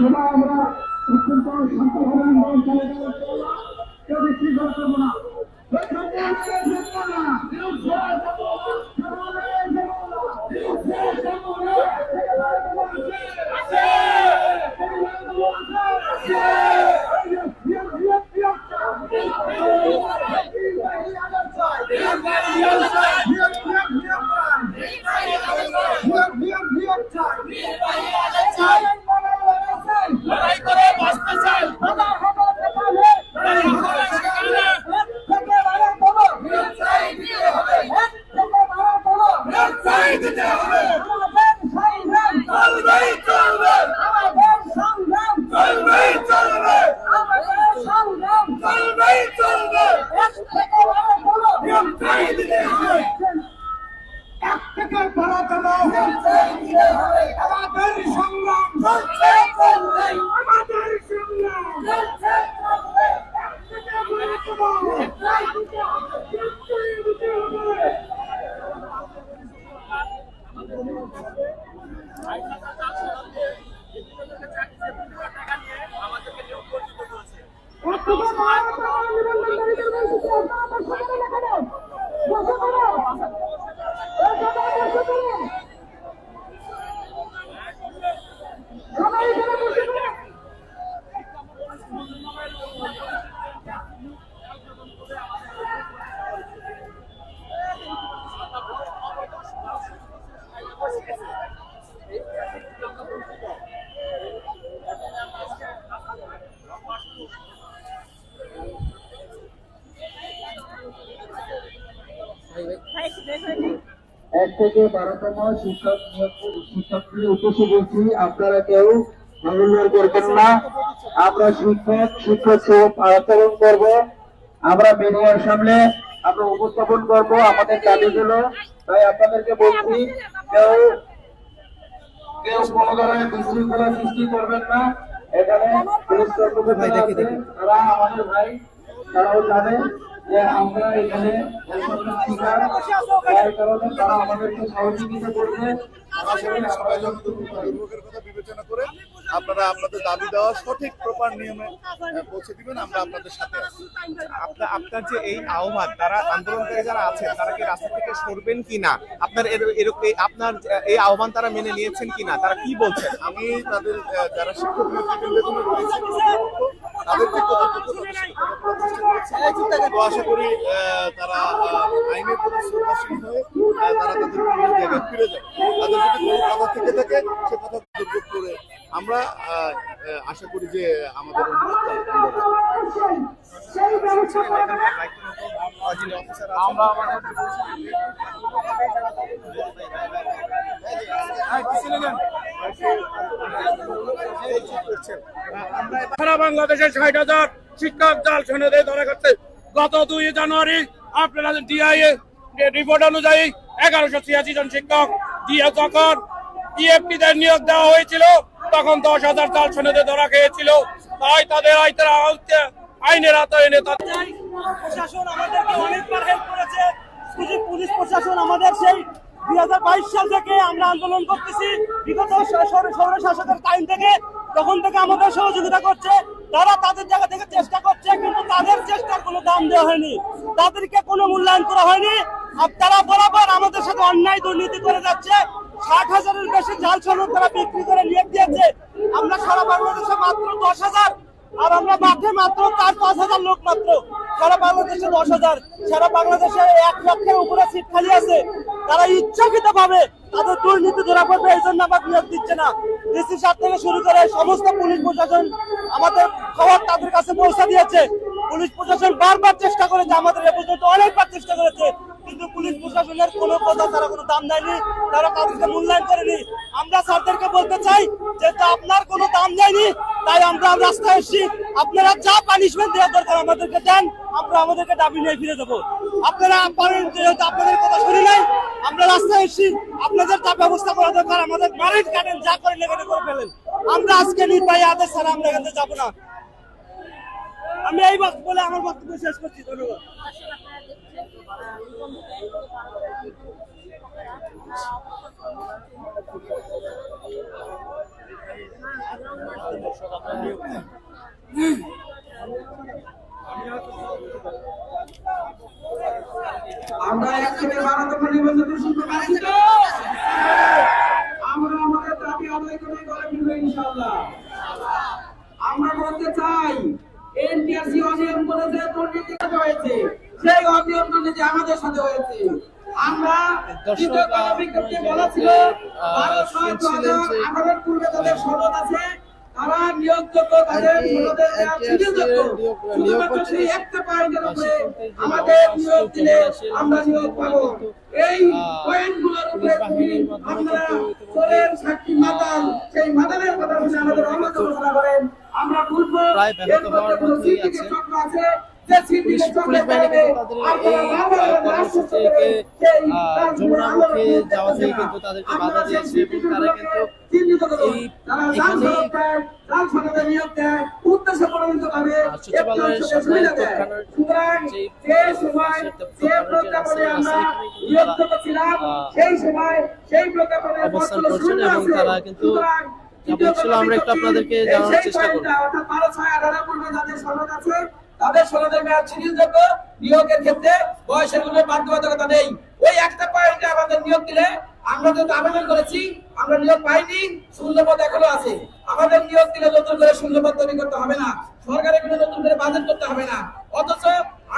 এবার আমরা অত্যন্ত শান্তভাবে আন্দোলন চালিয়ে যাব কেউ না time. থেকে বাড়াতে আমাদের সংগ্রাম। আমাদের সংগ্রাম। চলছে চলবে এক থেকে বারোতম শিক্ষক উদ্দেশ্যে বলছি আপনারা কেউ করবেন না। আমরা শিক্ষক শিক্ষক আচরণ করব। আমরা মিডিয়ার সামনে আমরা উপস্থাপন করব আমাদের দাবিগুলো। তাই আপনাদেরকে বলছি কেউ কেউ কোনো ধরনের বিশৃঙ্খলা সৃষ্টি করবেন না। এখানে পুলিশ কর্মকর্তারা তারা আমাদের ভাই তারাও জানে। যে আমরা এখানে বৈষম্যের কারণে তারা আমাদেরকে সহযোগিতা করবে। সবাই কথা বিবেচনা করে আপনারা আপনাদের দাবি দেওয়া সঠিক প্রপার নিয়মে পৌঁছে দিবেন আমরা আপনাদের সাথে আছি। আপনার আপনার যে এই আহ্বান তারা আন্দোলনকারী যারা আছেন তারা কি রাস্তা থেকে সরবেন কিনা? আপনার এর- এর- এই- আপনার এই আহ্বান তারা মেনে নিয়েছেন কিনা? তারা কি বলছেন? আমি তাদের যারা শিক্ষক রয়েছে কর্তৃপক্ষ, তাদের যে কর্তৃপক্ষ তাদের সাথে কথা বলার চেষ্টা করেছি তো আশা করি তারা আইনের প্রতি শ্রদ্ধাশীল হয়ে তারা তাদের জায়গায় ফিরে যায় তাদের যদি কোনো কথা থেকে থাকে সে কথা দুর্যোগ করে আমরা আশা করি যে আমাদের অনুরোধ তারা আমরা আমাদের সারা বাংলাদেশে ষাট হাজার শিক্ষক দল সনদে ধরা করছে গত দুই জানুয়ারি আপনারা ডিআইএ রিপোর্ট অনুযায়ী এগারোশো ছিয়াশি জন শিক্ষক দিয়ে যখন ইএফটি দের নিয়োগ দেওয়া হয়েছিল, তখন দশ হাজার জাল সনদে ধরা খেয়েছিল। তাই তাদের আইতের আইনের আওতায় এনে প্রশাসন আমাদেরকে অনেকবার হেল্প করেছে। পুলিশ প্রশাসন আমাদের সেই দুই হাজার বাইশ সাল থেকে আমরা আন্দোলন করতেছি। বিগত সৌর- শাসকের টাইম থেকে তখন থেকে আমাদের সহযোগিতা করছে, তারা তাদের জায়গা থেকে চেষ্টা করছে, কিন্তু তাদের চেষ্টার কোনো দাম দেওয়া হয়নি। তাদেরকে কোনো মূল্যায়ন করা হয়নি। আর তারা বরাবর আমাদের সাথে অন্যায় দুর্নীতি করে যাচ্ছে। ষাট হাজারের বেশি জাল সনদ তারা বিক্রি করে নিয়োগ দিয়েছে আমরা সারা বাংলাদেশে মাত্র দশ হাজার আর আমরা মাঠে মাত্র চার, পাঁচ হাজার লোক মাত্র। সারা বাংলাদেশে দশ হাজার, সারা বাংলাদেশে এক লক্ষের উপরে সিট খালি আছে, তারা ইচ্ছাকৃত ভাবে তাদের দুর্নীতি ধরা পড়বে এই জন্য আমার নিয়োগ দিচ্ছে না। ডিসি সাহেব থেকে শুরু করে সমস্ত পুলিশ প্রশাসন আমাদের খবর তাদের কাছে পৌঁছে দিয়েছে। পুলিশ প্রশাসন বারবার চেষ্টা করেছে আমাদের অনেকবার চেষ্টা করেছে। কিন্তু পুলিশ প্রশাসনের কোনো কথা তারা কোনো দাম দেয়নি, তারা কাউকে মূল্যায়ন করেনি। আমরা স্যারদেরকে বলতে চাই যেহেতু আপনার কোনো দাম দেয়নি, তাই আমরা রাস্তায় এসেছি। আপনারা যা পানিশমেন্ট দেওয়ার দরকার আমাদেরকে দেন, আমরা আমাদেরকে দাবি নিয়ে ফিরে দেবো। আপনারা পারেন, যেহেতু আপনাদের কথা শুনি নাই, আমরা রাস্তায় এসেছি, আপনাদের যা ব্যবস্থা করা দরকার, আমাদের মারেন, কাটেন, যা করেন, এখানে করে ফেলেন। আমরা আজকে নির্বাহী আদেশ ছাড়া আমরা এখানে যাব না। আমি এই বলে আমার বক্তব্য শেষ করছি, ধন্যবাদ। আমরা একসাথে বারোতম নিবন্ধন শুনতে পারি আমরা আমাদের দাবি আদায় করে আমরা বলতে চাই এনটিআরসি অনিয়ম করে যে দুর্নীতি হয়েছে সেই অনিয়ম দুর্নীতি আমাদের সাথে হয়েছে। আমরা বিজ্ঞপ্তি বলা ছিল বারো ছয় দু হাজার পূর্বে তাদের সনদ আছে তারা নিয়োগযোগ্য তাদের সনদের দেওয়া চিঠিযোগ্য শুধুমাত্র সেই একটা পয়েন্টের উপরে আমাদের নিয়োগ দিলে আমরা নিয়োগ পাবো। এই পয়েন্টগুলোর উপরে আপনারা চোরের সাক্ষী মাতাল সেই মাতালের কথা আমাদের অমত ঘোষণা করেন। আমরা বলব প্রায় ব্যাহত এর মধ্যে হওয়ার কোনো মধ্যেই আছে। পুলিশ বাহিনী কিন্তু তাদের এই থেকে যাওয়া থেকে কিন্তু তাদেরকে বাধা দিয়েছে তারা কিন্তু এই সচিবালয়ের সামনে যে অবস্থান করছেন এবং তারা কিন্তু কথা আমরা একটু আপনাদেরকে জানানোর চেষ্টা করব। অর্থাৎ বারো ছয় আঠারো পূর্বে যাদের সনদ আছে তাদের সনদের মেয়াদ শিথিলযোগ্য নিয়োগের ক্ষেত্রে বয়সের কোনো বাধ্যবাধকতা নেই। ওই একটা পয়েন্টে আমাদের নিয়োগ দিলে আমরা যেহেতু আবেদন করেছি আমরা নিয়োগ পাইনি শূন্যপদ এখনও আছে। আমাদের নিয়োগ দিলে নতুন করে শূন্যপদ তৈরি করতে হবে না। সরকারের কোনো নতুন করে বাজেট করতে হবে না। অথচ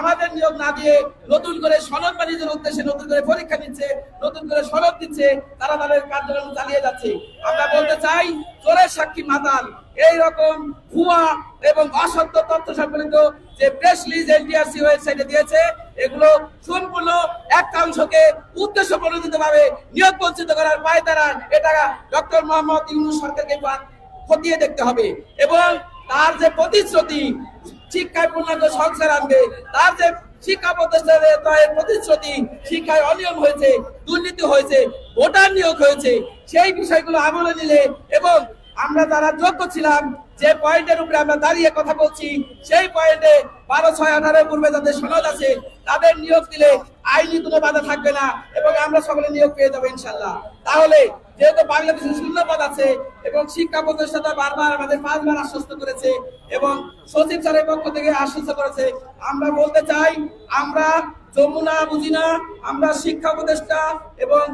আমাদের নিয়োগ না দিয়ে নতুন করে সনদ বাণিজ্যের উদ্দেশ্যে নতুন করে পরীক্ষা নিচ্ছে, নতুন করে সনদ দিচ্ছে, তারা তাদের কার্যক্রম চালিয়ে যাচ্ছে। আমরা বলতে চাই, চোরের সাক্ষী মাতাল এই রকম ভুয়া এবং অসত্য তথ্য সম্বলিত যে প্রেস লিজ এনটিআরসি ওয়েবসাইটে দিয়েছে, এগুলো সম্পূর্ণ একটা অংশকে উদ্দেশ্য প্রণোদিত ভাবে নিয়োগ বঞ্চিত করার পায় তারা। এটা ডক্টর মোহাম্মদ ইউনুস সরকারকে খতিয়ে দেখতে হবে। এবং তার যে প্রতিশ্রুতি, শিক্ষায় পূর্ণাঙ্গ সংসার আনবে, তার যে শিক্ষা প্রতিষ্ঠানের প্রতিশ্রুতি, শিক্ষায় অনিয়ম হয়েছে, দুর্নীতি হয়েছে, ভোটার নিয়োগ হয়েছে, সেই বিষয়গুলো আমলে নিলে এবং আমরা যারা যোগ্য ছিলাম, যে পয়েন্টের উপরে আমরা দাঁড়িয়ে কথা বলছি, সেই পয়েন্টে বারো, ছয় আঠারো পূর্বে যাদের সনদ আছে, তাদের নিয়োগ দিলে আইনি কোনো বাধা থাকবে না এবং আমরা সকলে নিয়োগ পেয়ে যাব ইনশাল্লাহ। তাহলে যেহেতু বাংলাদেশে শূন্যপদ আছে এবং শিক্ষা প্রতিষ্ঠাতা বারবার আমাদের পাঁচবার আশ্বস্ত করেছে এবং সচিব স্যারের পক্ষ থেকে আশ্বস্ত করেছে, আমরা বলতে চাই, আমরা যমুনা বুঝি না আমরা শিক্ষা উপদেষ্টা এবং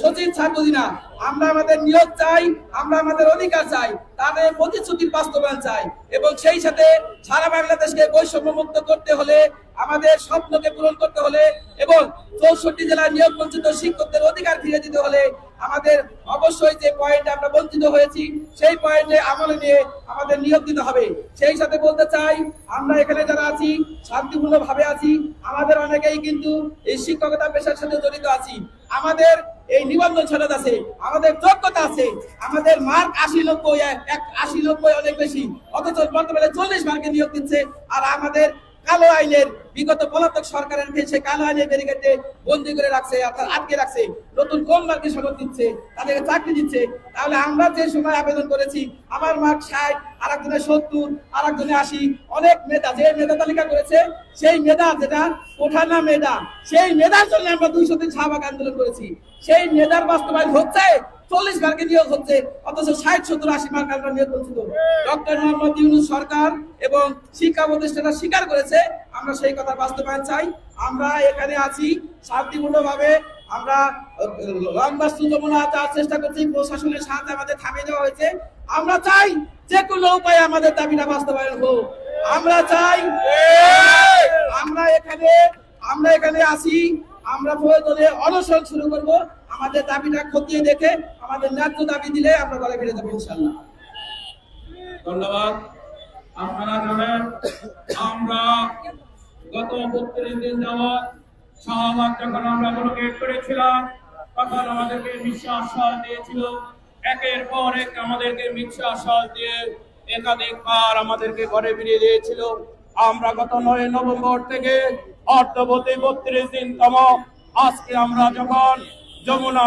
সচিব স্যার বুঝি না আমরা আমাদের নিয়োগ চাই, আমরা আমাদের অধিকার চাই, তাদের প্রতিশ্রুতির বাস্তবায়ন চাই এবং সেই সাথে সারা বাংলাদেশকে বৈষম্য মুক্ত করতে হলে আমাদের স্বপ্নকে পূরণ করতে হলে এবং চৌষট্টি জেলার নিয়োগ বঞ্চিত শিক্ষকদের অধিকার ফিরে দিতে হলে আমাদের অবশ্যই যে পয়েন্টে আমরা বঞ্চিত হয়েছি, সেই পয়েন্টে আমলে নিয়ে আমাদের নিয়োগ দিতে হবে। সেই সাথে বলতে চাই, আমরা এখানে যারা আছি শান্তিপূর্ণ ভাবে আছি, আমাদের অনেকেই কিন্তু এই শিক্ষকতা পেশার সাথে জড়িত আছি। আমাদের এই নিবন্ধন সনদ আছে, আমাদের যোগ্যতা আছে, আমাদের মার্ক আশি এক আশি লক্ষ অনেক বেশি, অথচ বর্তমানে চল্লিশ মার্কে নিয়োগ দিচ্ছে, আর আমাদের কালো আইনের, বিগত পলাতক সরকারের সে কালো আইনের ব্যারিকেডে বন্দি করে রাখছে, অর্থাৎ আটকে রাখছে, নতুন কোন মার্কে সনদ দিচ্ছে তাদেরকে চাকরি দিচ্ছে। তাহলে আমরা যে সময় আবেদন করেছি, আমার মার্ক ষাট আর একজনের সত্তর আর একজনের আশি, অনেক মেধা, যে মেধা তালিকা করেছে, সেই মেধা যেটা ওঠানা মেধা, সেই মেধার জন্য আমরা দুইশো দিন শাহবাগ আন্দোলন করেছি। সেই মেধার বাস্তবায়ন হচ্ছে চল্লিশ মার্কে নিয়োগ হচ্ছে, অথচ ষাট, সত্তর, আশি মার্ক আমরা নিয়োগ বঞ্চিত ডক্টর মোহাম্মদ ইউনুস সরকার এবং শিক্ষা প্রতিষ্ঠানরা স্বীকার করেছে, আমরা সেই কথা বাস্তবায়ন চাই। আমরা এখানে আছি শান্তিপূর্ণ ভাবে আমরা লম্বা সুযমনা যাওয়ার চেষ্টা করছি, প্রশাসনের সাহায্যে আমাদের থামিয়ে দেওয়া হয়েছে। আমরা চাই যে কোনো উপায়ে আমাদের দাবিটা বাস্তবায়ন হোক। আমরা চাই, আমরা এখানে আমরা এখানে আছি, আমরা প্রয়োজনে অনশন শুরু করব। আমাদের দাবিটা খতিয়ে দেখে আমাদের ন্যায্য দাবি দিলে আমরা ঘরে ফিরে যাব ইনশাল্লাহ ধন্যবাদ। আপনারা জানেন, আমরা গত বত্রিশ দিন যাবৎ শাহবাগ যখন আমরা ব্লকেট করেছিলাম, তখন আমাদেরকে মিথ্যা আশ্বাস দিয়েছিল। একের পর এক আমাদেরকে মিথ্যা আশ্বাস দিয়ে একাধিকবার আমাদেরকে ঘরে ফিরিয়ে দিয়েছিল। আমরা গত নয় নভেম্বর থেকে অর্ধবতী বত্রিশ দিন তম আজকে আমরা যখন যমুনা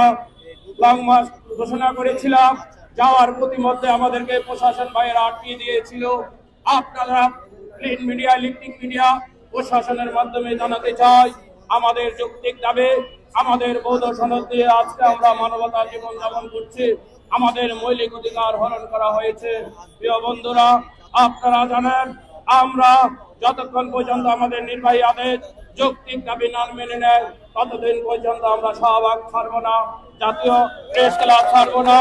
লং মার্চ ঘোষণা করেছিলাম। যাওয়ার প্রতিমধ্যে আমাদেরকে প্রশাসন ভাইয়েরা আটকিয়ে দিয়েছিল। আপনারা প্রিন্ট মিডিয়া ইলেকট্রিক মিডিয়া প্রশাসনের মাধ্যমে জানাতে চাই, আমাদের যৌক্তিক দাবি, আমাদের বৌদ্ধ সনদ দিয়ে আজকে আমরা মানবতার জীবন যাপন করছি। আমাদের মৌলিক অধিকার হরণ করা হয়েছে। প্রিয় বন্ধুরা, আপনারা জানেন, আমরা যতক্ষণ পর্যন্ত আমাদের নির্বাহী আদেশ যৌক্তিক দাবি না মেনে নেয়, ততদিন পর্যন্ত আমরা শাহবাগ ছাড়বো না, জাতীয় প্রেস ক্লাব ছাড়বো না।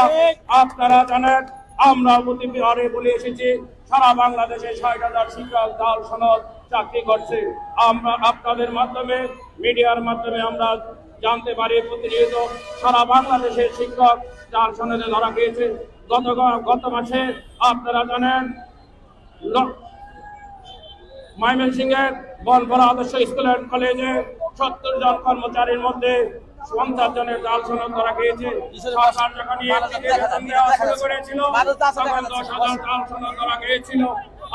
আপনারা জানেন আমরা প্রতি বিহারে বলে এসেছি, সারা বাংলাদেশে ষাট হাজার শিক্ষক দল সনদ চাকরি করছে। আমরা আপনাদের মাধ্যমে, মিডিয়ার মাধ্যমে আমরা জানতে পারি, প্রতিনিয়ত সারা বাংলাদেশের শিক্ষক যার সনদে ধরা গিয়েছে গত গত মাসে আপনারা জানেন ময়মনসিংহের বনপরা আদর্শ স্কুল অ্যান্ড কলেজে সত্তর জন কর্মচারীর মধ্যে পঞ্চাশ জনের জাল সনদ ধরা গিয়েছে। যখন দেওয়া শুরু করেছিল তখন দশ হাজার জাল সনদ ধরা গিয়েছিল।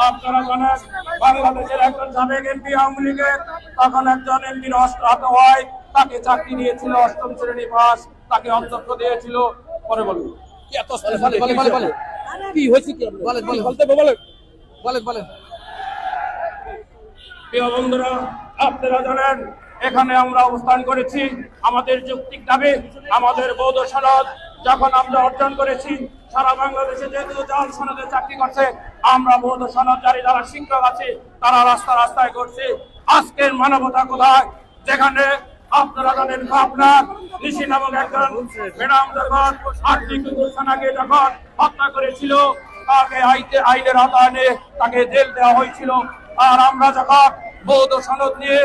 আপনারা জানেন বাংলাদেশের একজন সাবেক এমপি আওয়ামী লীগের তখন একজন এমপির অস্ত্র হয় তাকে চাকরি দিয়েছিল অষ্টম শ্রেণি পাস তাকে অধ্যক্ষ দিয়েছিল। পরে বলুন। বলে বলে বলে কি হয়েছে কি? বলেন, বলেন। বলেন বলেন। প্রিয় বন্ধুরা, আপনারা জানেন, এখানে আমরা অবস্থান করেছি আমাদের যৌক্তিক দাবি, আমাদের বৌদ্ধ সনদ যখন আমরা অর্জন করেছি, সারা বাংলাদেশে যেহেতু জাল সনদে চাকরি করছে, আমরা বৌদ্ধ সনদ জারি যারা শিক্ষক আছে, তারা রাস্তা রাস্তায় করছে আজকের মানবতা কোথায়? যেখানে আপনারা জানেন আপনার নিশি নামক একজন ম্যাডাম যখন আর্থিক অনুষ্ঠানাকে যখন হত্যা করেছিল, তাকে আইতে আইনের আদানে তাকে জেল দেওয়া হয়েছিল। আর আমরা যখন বৌদ্ধ সনদ নিয়ে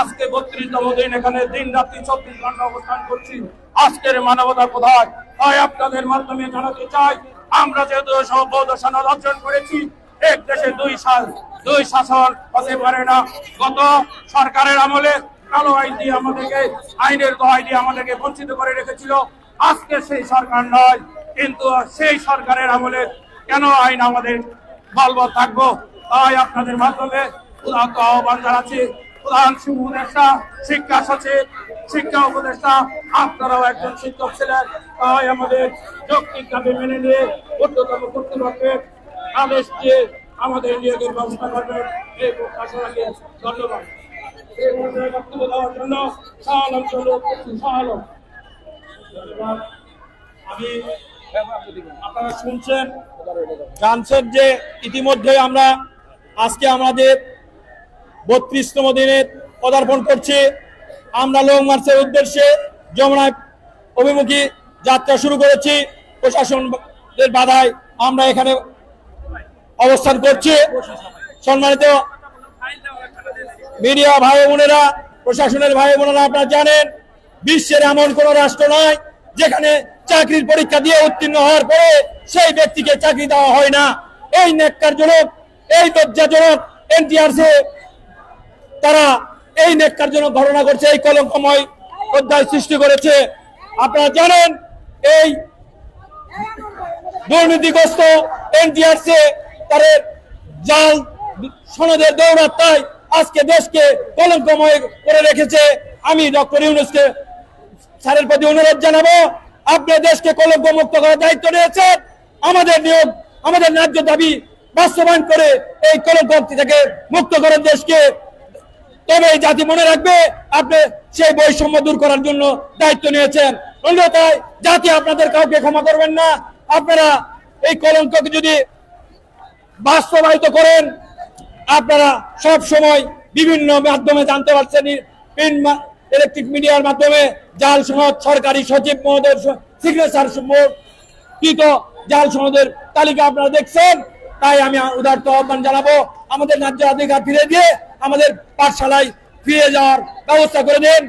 আজকে বত্রিশতম দিন এখানে দিন রাত্রি চব্বিশ ঘণ্টা অবস্থান করছি, আজকের মানবতা কোথায়? তাই আপনাদের মাধ্যমে জানাতে চাই, আমরা যেহেতু বৌদ্ধ সনদ অর্জন করেছি, এক দেশে দুই সাল, দুই শাসন হতে পারে না। গত সরকারের আমলে কালো আইন দিয়ে আমাদেরকে, আইনের দোহাই দিয়ে আমাদেরকে বঞ্চিত করে রেখেছিল। আজকে সেই সরকার নয়, কিন্তু সেই সরকারের আমলে কেন আইন আমাদের বলবৎ থাকব? তাই আপনাদের মাধ্যমে উদাহরণ আহ্বান জানাচ্ছি, প্রধান উপদেষ্টা শিক্ষা সচিব, শিক্ষা উপদেষ্টা, আপনারাও একজন শিক্ষক ছিলেন। তাই আমাদের যৌক্তিক দাবি মেনে নিয়ে ঊর্ধ্বতম কর্তৃপক্ষের আদেশ দিয়ে আমাদের নিয়োগের ব্যবস্থা করবেন এই প্রত্যাশাকে ধন্যবাদ। এই পর্যায়ে দেওয়ার জন্য আলম চন্দ্র ধন্যবাদ। আমি আপনারা শুনছেন, জানছেন যে ইতিমধ্যে আমরা আজকে আমাদের বত্রিশতম দিনে পদার্পণ করছে। আমরা লং মার্চের উদ্দেশ্যে যমুনায় অভিমুখী যাত্রা শুরু করেছি। প্রশাসনের বাধায় আমরা এখানে অবস্থান করছি। সম্মানিত মিডিয়া ভাই বোনেরা প্রশাসনের ভাই বোনেরা আপনারা জানেন, বিশ্বের এমন কোন রাষ্ট্র নয় যেখানে চাকরির পরীক্ষা দিয়ে উত্তীর্ণ হওয়ার পরে সেই ব্যক্তিকে চাকরি দেওয়া হয় না। এই নেককারজনক এই লজ্জাজনক এনটিআরসি, তারা এই নেককারজনক ঘটনা করছে এই কলঙ্কময় অধ্যায় সৃষ্টি করেছে। আপনারা জানেন, এই দুর্নীতিগ্রস্ত এনটিআরসি, তাদের জাল, সনদের দৌড়াত্মায় আজকে দেশকে কলঙ্কময় করে রেখেছে। আমি ডক্টর ইউনুসকে, স্যারের প্রতি অনুরোধ জানাব, আপনি দেশকে কলঙ্ক মুক্ত করার দায়িত্ব নিয়েছেন। আমাদের নিয়োগ, আমাদের ন্যায্য দাবি বাস্তবায়ন করে এই কলঙ্ক থেকে মুক্ত করার দেশকে। তবে এই জাতি মনে রাখবে, আপনি সেই বৈষম্য দূর করার জন্য দায়িত্ব নিয়েছেন। অন্যথায় জাতি আপনাদের কাউকে ক্ষমা করবেন না। আপনারা এই কলঙ্ককে যদি বাস্তবায়িত করেন, আপনারা সব সময় বিভিন্ন মাধ্যমে জানতে পারছেন ইলেকট্রিক মিডিয়ার মাধ্যমে জাল সনদ, সরকারি সচিব মহোদয় সিগনেচার কৃত জাল সনদের তালিকা আপনারা দেখছেন তাই আমি উদার্ত আহ্বান জানাব, আমাদের ন্যায্য অধিকার ফিরে দিয়ে আমাদের পাঠশালায় ফিরে যাওয়ার ব্যবস্থা করে দিন।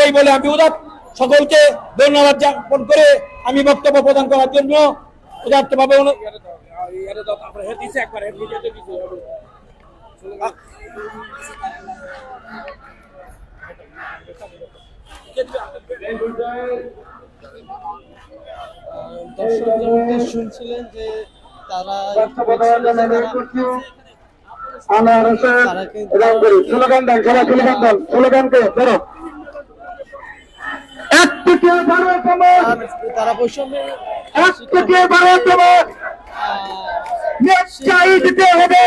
এই বলে আমি উদার, সকলকে ধন্যবাদ জ্ঞাপন করে আমি বক্তব্য প্রদান করার জন্য শুনছিলেন যে তারা বক্তব্য দেওয়ার জন্য অনুরোধ করছি আনোয়ার হোসেন রামগুড়ি স্লোগান দেন সবাই স্লোগান দেন স্লোগানকে ধরো। এক থেকে বারোতম তারা বৈষম্যের এক থেকে বারোতম আহ, দিতে হবে।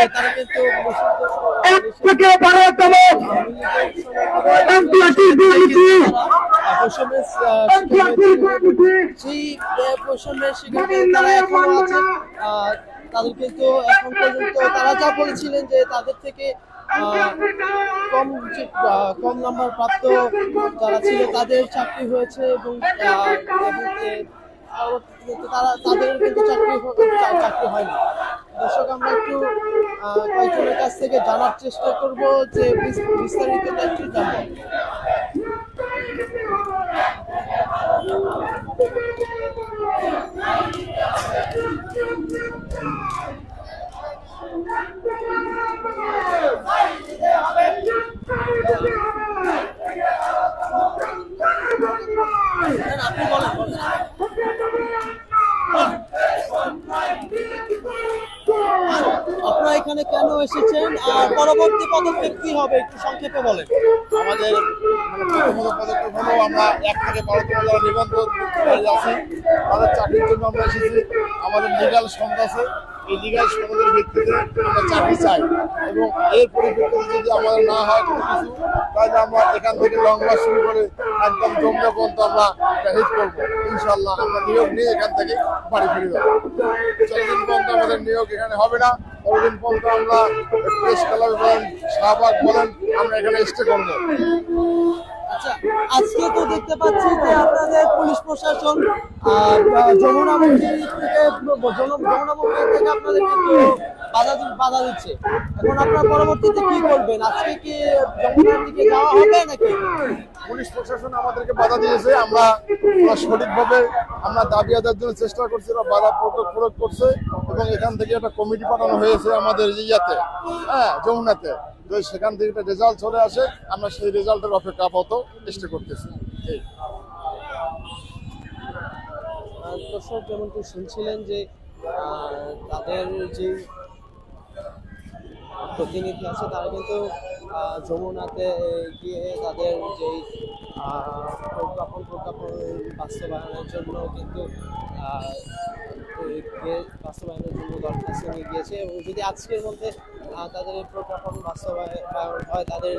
এক থেকে বারোতম আন্তর্জাতিক দুর্নীতি। আন্তর্জাতিক দুর্নীতি। সেই বৈষম্যের শিকার তারা এখনও আছে। আহ, তাদের কিন্তু এখন পর্যন্ত তারা যা বলেছিলেন যে তাদের থেকে কম কম নাম্বার প্রাপ্ত যারা ছিল তাদের চাকরি হয়েছে এবং তারা, তাদের কিন্তু চাকরি চাকরি হয়নি। দর্শক, আমরা একটু কয়েকজনের কাছ থেকে জানার চেষ্টা করব যে বিস্তারিত একটু জানব। আপনারা এখানে কেন এসেছেন? আর পরবর্তী পদক্ষেপ কি হবে? একটু সংক্ষেপে বলেন। আমাদের প্রথমত পদক্ষেপ হলো আমরা এক থেকে বারোতম যারা নিবন্ধন আছি তাদের চাকরির জন্য আমরা এসেছি। আমাদের লিগাল সনদ আছে। এই লিগাল সনদের ভিত্তিতে আমরা চাকরি চাই এবং এর পরিপ্রেক্ষিতে যদি আমাদের না হয় কোনো কিছু, তাহলে আমরা এখান থেকে লং মার্চ শুরু করে একদম জমলে পর্যন্ত আমরা হিট ইনশাল্লাহ আমরা নিয়োগ নিয়ে এখান থেকে বাড়ি ফিরে যাব। নিয়োগ এখানে হবে না, ততদিন পর্যন্ত আমরা প্রেস ক্লাব বলেন শাহবাগ বলেন, আমরা এখানে স্টে করব। আচ্ছা আজকে তো দেখতে পাচ্ছি যে আপনাদের পুলিশ প্রশাসন থেকে আপনাদের বাধা দিচ্ছে। এখন আপনারা পরবর্তীতে কি আজকে কি দিকে যাওয়া হবে নাকি? পুলিশ প্রশাসন আমাদেরকে দিয়েছে। আমরা সঠিকভাবে আমরা দাবি আদায়ের জন্য চেষ্টা করছি। বাধা প্রয়োগ করছে এবং এখান থেকে একটা কমিটি পাঠানো হয়েছে আমাদের ইয়াতে। হ্যাঁ যমুনাতে। তো সেখান থেকে একটা রেজাল্ট চলে আসে। আমরা সেই রেজাল্টের অপেক্ষা আপাতত চেষ্টা করতেছি। যেমনটি শুনছিলেন যে তাদের যে প্রতিনিধি আছে, তারা কিন্তু যমুনাতে গিয়ে তাদের যে প্রজ্ঞাপন প্রজ্ঞাপন বাস্তবায়নের জন্য কিন্তু বাস্তবায়নের জন্য দরখাস্ত নিয়ে গিয়েছে। এবং যদি আজকের মধ্যে তাদের এই প্রজ্ঞাপন বাস্তবায়ন হয়, তাদের